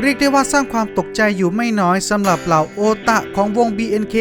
เรียกได้ว่าสร้างความตกใจอยู่ไม่น้อยสำหรับเหล่าโอตะของวง BNK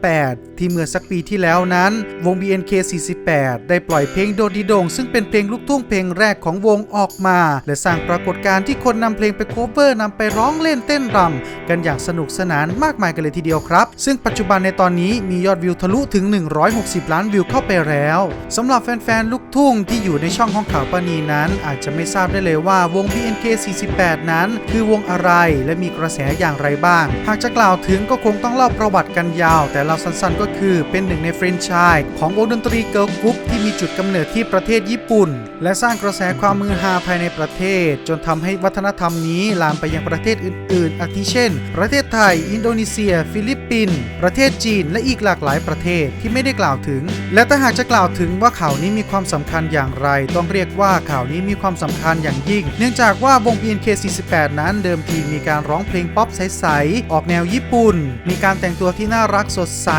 48 ที่เมื่อสักปีที่แล้วนั้น วง BNK 48 ได้ปล่อยเพลงโดดีโดง ซึ่งเป็นเพลงลูกทุ่งเพลงแรกของวงออกมา และสร้างปรากฏการณ์ที่คนนำเพลงไปโคเวอร์นำไปร้องเล่นเต้นรำกันอย่างสนุกสนานมากมายกันเลยทีเดียวครับ ซึ่งปัจจุบันในตอนนี้มียอดวิวทะลุถึง 160 ล้านวิวเข้าไปแล้วสำหรับแฟนๆลูกทุ่งที่อยู่ในช่องของข่าวปานีนั้น อาจจะไม่ทราบได้เลยว่าวง BNK 48 นั้น คือวงอะไร และมีกระแสอย่างไรบ้าง หากจะกล่าวถึงก็คงต้องเล่าประวัติกันยาว แต่เราสั้นๆก็คือเป็นหนึ่งในแฟรนไชส์ของวงดนตรีเกิร์ลกรุ๊ป มีจุดกำเนิดที่ประเทศญี่ปุ่น และสร้างกระแสความมือฮาภายในประเทศ จนทำให้วัฒนธรรมนี้ลามไปยังประเทศอื่น ๆ อาทิเช่น ประเทศไทย อินโดนีเซีย ฟิลิปปินส์ประเทศจีน และอีกหลากหลายประเทศที่ไม่ได้กล่าวถึง และถ้าหากจะกล่าวถึงว่าข่าวนี้มีความสำคัญอย่างไร ต้องเรียกว่าข่าวนี้มีความสำคัญอย่างยิ่ง เนื่องจากว่าวง BNK48 นั้นเดิมทีมีการร้องเพลงป๊อปใส ๆ ออกแนวญี่ปุ่น มีการแต่งตัวที่น่ารักสดใส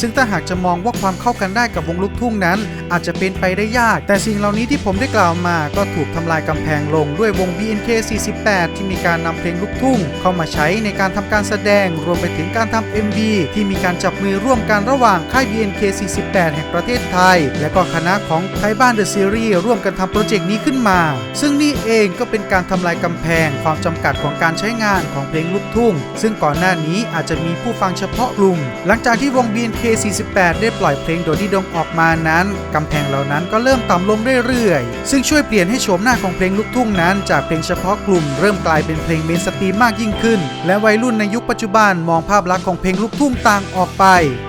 ซึ่งถ้าหากจะมองว่าความเข้ากันได้กับวงลูกทุ่งนั้นอาจจะเป็นไปได้ยาก แต่สิ่งเหล่านี้ที่ผมได้กล่าวมาก็ถูกทำลายกำแพงลงด้วยวง BNK48 ที่มีการนำเพลงลูกทุ่ง เข้ามาใช้ในการทำการแสดงรวมไปถึงการทำ MV ที่มีการจับมือร่วมกันระหว่างค่าย BNK48 แห่งประเทศไทย และก็คณะของไทยบ้านเดอะซีรีส์ร่วมกันทำโปรเจกต์นี้ขึ้นมา ซึ่งนี่เองก็เป็นการทำลายกำแพงความจำกัดของการใช้งานของเพลงลูกทุ่ง ซึ่งก่อนหน้านี้อาจจะมีผู้ฟังเฉพาะกลุ่ม หลังจากที่วง BNK48 ได้ปล่อยเพลงโดดีดงออกมานั้นกำแพงเหล่านั้นก็เริ่มต่ำลงเรื่อยๆ ซึ่งช่วยเปลี่ยนให้โฉมหน้าของเพลงลูกทุ่งนั้น จากเพลงเฉพาะกลุ่มเริ่มกลายเป็นเพลงเมนสตรีมมากยิ่งขึ้น และวัยรุ่นในยุคปัจจุบันมองภาพลักษณ์ของเพลงลูกทุ่งต่างออกไป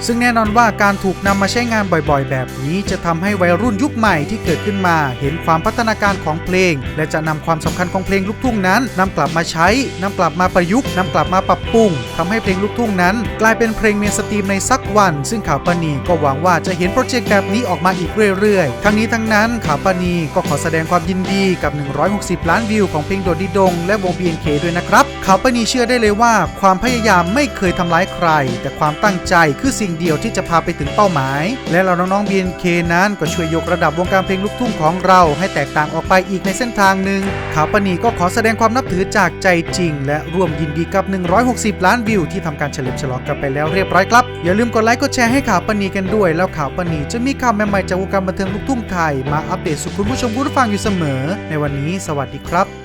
ซึ่งแน่นอนว่าการถูกนำมาใช้งานบ่อยๆ แบบนี้ จะทำให้วัยรุ่นยุคใหม่ที่เกิดขึ้นมา เห็นความพัฒนาการของเพลง และจะนำความสำคัญของเพลงลูกทุ่งนั้นนำกลับมาใช้นำกลับมาประยุกต์นำกลับมาปรับปรุงทำให้เพลงลูกทุ่งนั้น กลายเป็นเพลงเมนสตรีมในสักวัน ซึ่งข่าวปนีก็หวังว่าจะเห็นโปรเจกต์แบบนี้ออกมาอีกเรื่อยๆ ทั้งนี้ทั้งนั้นข่าวปานีก็ขอแสดงความยินดีกับ 160 ล้านวิวของเพลงโดดดีดง และวง BNK ด้วยนะครับข่าวปานีเชื่อได้เลยว่า ความพยายามไม่เคยทำร้ายใคร แต่ความตั้งใจคือสิ่งเดียวที่จะพาไปถึงเป้าหมาย และเราน้องๆ BNK นั้นก็ช่วยยกระดับวงการเพลงลูกทุ่งของเราให้แตกต่างออกไปอีกในเส้นทางหนึ่งข่าวปานีก็ขอแสดงความนับถือจากใจจริง และร่วมยินดีกับ 160 ล้านวิวที่ทำการเฉลิมฉลองกันไปแล้วเรียบร้อยครับอย่าลืมกดไลค์กดแชร์ให้ข่าวปานีกันด้วย แล้วข่าวปานีจะมีข่าวใหม่ๆจากวงการบันเทิงลูกทุ่งไทยมาอัปเดตสู่คุณผู้ชมคุณผู้ฟังอยู่เสมอ ในวันนี้ สวัสดีครับ